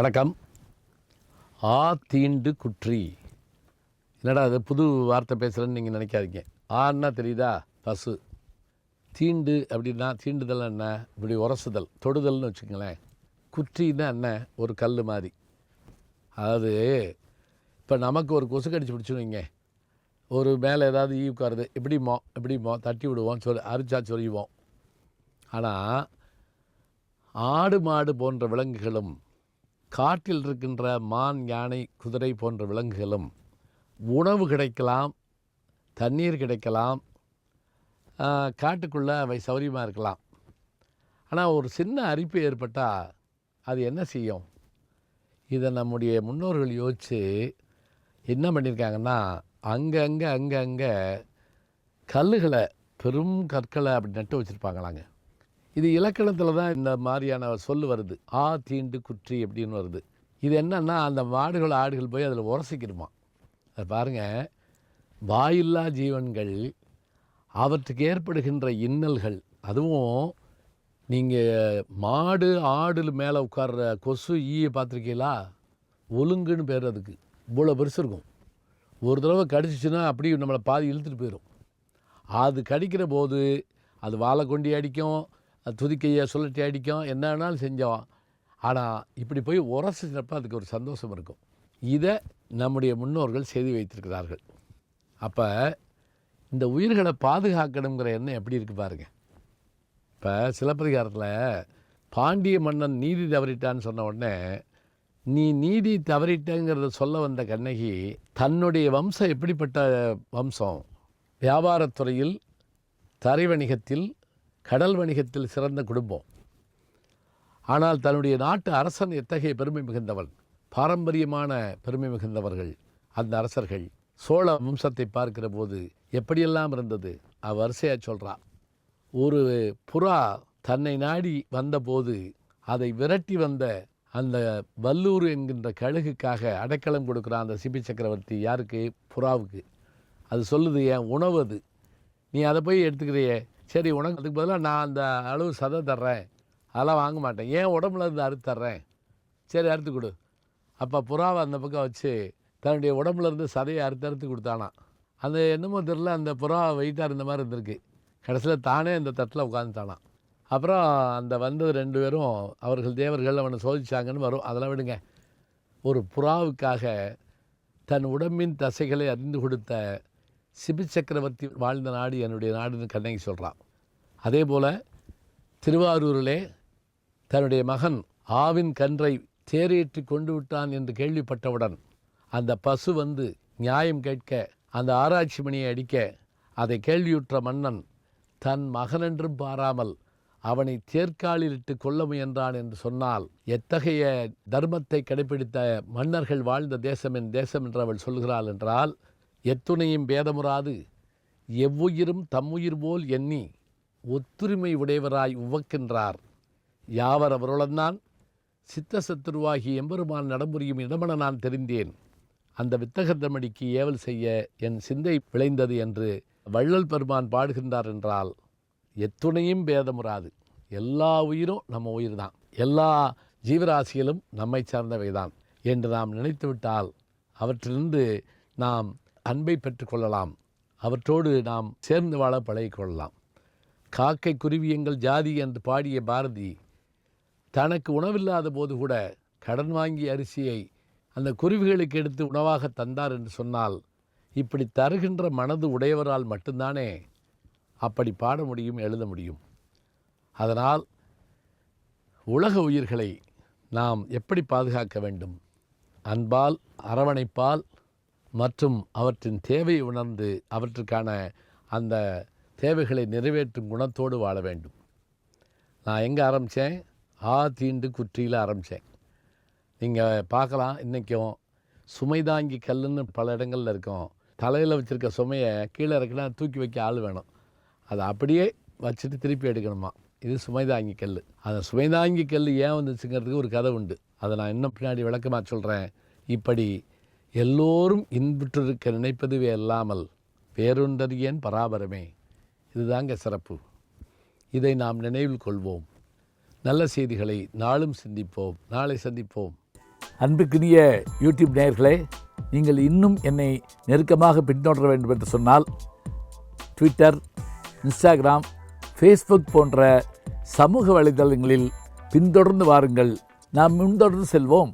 வணக்கம். ஆ தீண்டு குற்றி. என்னடா அது புது வார்த்தை பேசுகிறேன்னு நீங்கள் நினைக்காதீங்க. ஆன்னா தெரியுதா? பசு. தீண்டு அப்படின்னா தீண்டுதல் என்ன? இப்படி உரசுதல் தொடுதல்னு வச்சுக்கங்களேன். குற்றின்னா என்ன? ஒரு கல் மாதிரி. அதாவது இப்போ நமக்கு ஒரு கொசு கடிச்சு பிடிச்சுன்னு ஒரு மேலே ஏதாவது ஈ உட்காருது எப்படிமோ எப்படிமோ தட்டி விடுவோம் சொல் அரிச்சா சொரிவோம் ஆனால் ஆடு மாடு போன்ற விலங்குகளும் காட்டில் இருக்கின்ற மான் யானை குதிரை போன்ற விலங்குகளும் உணவு கிடைக்கலாம் தண்ணீர் கிடைக்கலாம் காட்டுக்குள்ளே அவை சௌரியமாக இருக்கலாம். ஆனால் ஒரு சின்ன அரிப்பு ஏற்பட்டால் அது என்ன செய்யும்? இதை நம்முடைய முன்னோர்கள் யோசித்து என்ன பண்ணியிருக்காங்கன்னா அங்கங்கே அங்கங்கே கல்லுகளை பெரும் கற்களை அப்படி நட்டு வச்சுருப்பாங்களாங்க. இது இலக்கணத்தில் தான் இந்த மாதிரியான சொல் வருது. ஆ தீண்டு குற்றி அப்படின்னு வருது. இது என்னன்னா அந்த மாடுகள் ஆடுகள் போய் அதில் உரசிக்கிடுமா அதை பாருங்கள் வாயில்லா ஜீவன்கள் அவற்றுக்கு ஏற்படுகின்ற இன்னல்கள் அதுவும் நீங்கள் மாடு ஆடு மேலே உட்கார்ற கொசு ஈயை பார்த்துருக்கீங்களா ஒழுங்குன்னு பேர் அதுக்கு. இவ்வளோ பெருசு இருக்கும். ஒரு தடவை கடிச்சிச்சுன்னா அப்படியே நம்மளை பாதி இழுத்துட்டு போயிடும் அது கடிக்கிற போது அது வாழை கொண்டி அடிக்கும் துதிக்கையை சுழட்டி அடிக்கும். என்ன வேணாலும் செஞ்சோம் ஆனால் இப்படி போய் உரசினப்போ அதுக்கு ஒரு சந்தோஷம் இருக்கும். இதை நம்முடைய முன்னோர்கள் செய்து வைத்திருக்கிறார்கள். அப்போ இந்த உயிர்களை பாதுகாக்கணுங்கிற எண்ணம் எப்படி இருக்குது பாருங்கள் இப்போ சிலப்பதிகாரத்தில் பாண்டிய மன்னன் நீதி தவறிட்டான்னு சொன்ன உடனே நீ நீதி தவறிட்டங்கிறத சொல்ல வந்த கண்ணகி தன்னுடைய வம்சம் எப்படிப்பட்ட வம்சம்? வியாபாரத்துறையில் தரை வணிகத்தில் கடல் வணிகத்தில் சிறந்த குடும்பம். ஆனால் தன்னுடைய நாட்டு அரசன் எத்தகைய பெருமை மிகுந்தவன் பாரம்பரியமான பெருமை மிகுந்தவர்கள் அந்த அரசர்கள். சோழ வம்சத்தை பார்க்கிற போது எப்படியெல்லாம் இருந்தது? அவ வரிசையாக ஒரு புறா தன்னை நாடி வந்தபோது அதை விரட்டி வந்த அந்த வல்லூர் என்கின்ற கழுகுக்காக அடைக்கலம் கொடுக்குற அந்த சிபி சக்கரவர்த்தி யாருக்கு? புறாவுக்கு. அது சொல்லுது என் உணவு அது. நீ அதை போய் எடுத்துக்கிறியே. சரி உனக்கு அதுக்கு பதிலாக நான் அந்த அளவு சதை தர்றேன். அதெல்லாம் வாங்க மாட்டேன். ஏன் உடம்புல இருந்து அறுத்து தர்றேன்? சரி அறுத்து கொடு. அப்போ புறாவை அந்த பக்கம் வச்சு தன்னுடைய உடம்புல இருந்து சதையை அறுத்து அறுத்து கொடுத்தானா அந்த என்னமோ தெரில அந்த புறா வெயிட்டாக இருந்த மாதிரி இருந்திருக்கு. கடைசியில் தானே அந்த தட்டில் உட்காந்துட்டானான் அப்புறம் அந்த வந்தது ரெண்டு பேரும் அவர்கள் தேவர்கள் அவனை சோதிச்சாங்கன்னு வரும். அதெல்லாம் விடுங்க. ஒரு புறாவுக்காக தன் உடம்பின் தசைகளை அறிந்து கொடுத்த சிபி சக்கரவர்த்தி வாழ்ந்த நாடு என்னுடைய நாடுன்னு கண்ணகி சொல்கிறான் அதே போல் திருவாரூரிலே தன்னுடைய மகன் ஆவின் கன்றை தேரேற்றி கொண்டு விட்டான் என்று கேள்விப்பட்டவுடன் அந்த பசு வந்து நியாயம் கேட்க அந்த ஆராய்ச்சி மணியை அடிக்க அதை கேள்வியுற்ற மன்னன் தன் மகனென்றும் பாராமல் அவனை தேர்காலிலிட்டு கொல்ல முயன்றான் என்று சொன்னால் எத்தகைய தர்மத்தை கடைபிடித்த மன்னர்கள் வாழ்ந்த தேசம் என் தேசம் என்று அவள் சொல்கிறாள் என்றால் எத்துணையும் பேதமுறாது. எவ்வுயிரும் தம்முயிர் போல் எண்ணி ஒத்துரிமை உடையவராய் உவக்கின்றார். யாவர் அவருளந்தான்? சித்த சத்துருவாகி எம்பெருமான் நடமுறையும் இடமென நான் தெரிந்தேன். அந்த வித்தகத்தமடிக்கு ஏவல் செய்ய என் சிந்தை விளைந்தது என்று வள்ளல் பெருமான் பாடுகின்றார் என்றால் எத்துணையும் பேதமுறாது. எல்லா உயிரும் நம்ம உயிர் தான் எல்லா ஜீவராசிகளும் நம்மை சார்ந்தவை தான் என்று நாம் நினைத்துவிட்டால் அவற்றிலிருந்து நாம் அன்பை பெற்றுக்கொள்ளலாம். அவற்றோடு நாம் சேர்ந்து வாழ பழகிக்கொள்ளலாம். காக்கை குருவி எங்கள் ஜாதி என்று பாடிய பாரதி தனக்கு உணவில்லாத போது கூட கடன் வாங்கிய அரிசியை அந்த குருவிகளுக்கு எடுத்து உணவாக தந்தார் என்று சொன்னால் இப்படி தருகின்ற மனது உடையவரால் மட்டும்தானே அப்படி பாட முடியும் எழுத முடியும். அதனால் உலக உயிர்களை நாம் எப்படி பாதுகாக்க வேண்டும்? அன்பால் அரவணைப்பால் மற்றும் அவற்றின் தேவையை உணர்ந்து அவற்றுக்கான அந்த தேவைகளை நிறைவேற்றும் குணத்தோடு வாழ வேண்டும். நான் எங்கே ஆரம்பித்தேன் ஆ தீண்டு குற்றியில் ஆரம்பித்தேன் நீங்கள் பார்க்கலாம் இன்றைக்கும் சுமை தாங்கி கல்லுன்னு பல இடங்களில் இருக்கும். தலையில் வச்சுருக்க சுமையை கீழே இறக்கினா தூக்கி வைக்க ஆள் வேணும். அதை அப்படியே வச்சுட்டு திருப்பி எடுக்கணுமா? இது சுமைதாங்கி கல் அந்த சுமைதாங்கி கல் ஏன் வந்துச்சுங்கிறதுக்கு ஒரு கதை உண்டு. அதை நான் இன்னும் பின்னாடி விளக்கமாக சொல்கிறேன் இப்படி எல்லோரும் இன்புற்றிருக்க நினைப்பதுவே அல்லாமல் வேறொன்றறியேன் பராபரமே? இதுதாங்க சிறப்பு. இதை நாம் நினைவில் கொள்வோம். நல்ல செய்திகளை நாளும் சிந்திப்போம். நாளை சந்திப்போம். அன்புக்குரிய யூடியூப் நேயர்களே நீங்கள் இன்னும் என்னை நெருக்கமாக பின்தொடர வேண்டும் என்று சொன்னால் ட்விட்டர் இன்ஸ்டாகிராம் ஃபேஸ்புக் போன்ற சமூக வலைதளங்களில் பின்தொடர்ந்து வாருங்கள். நாம் முன்தொடர்ந்து செல்வோம்.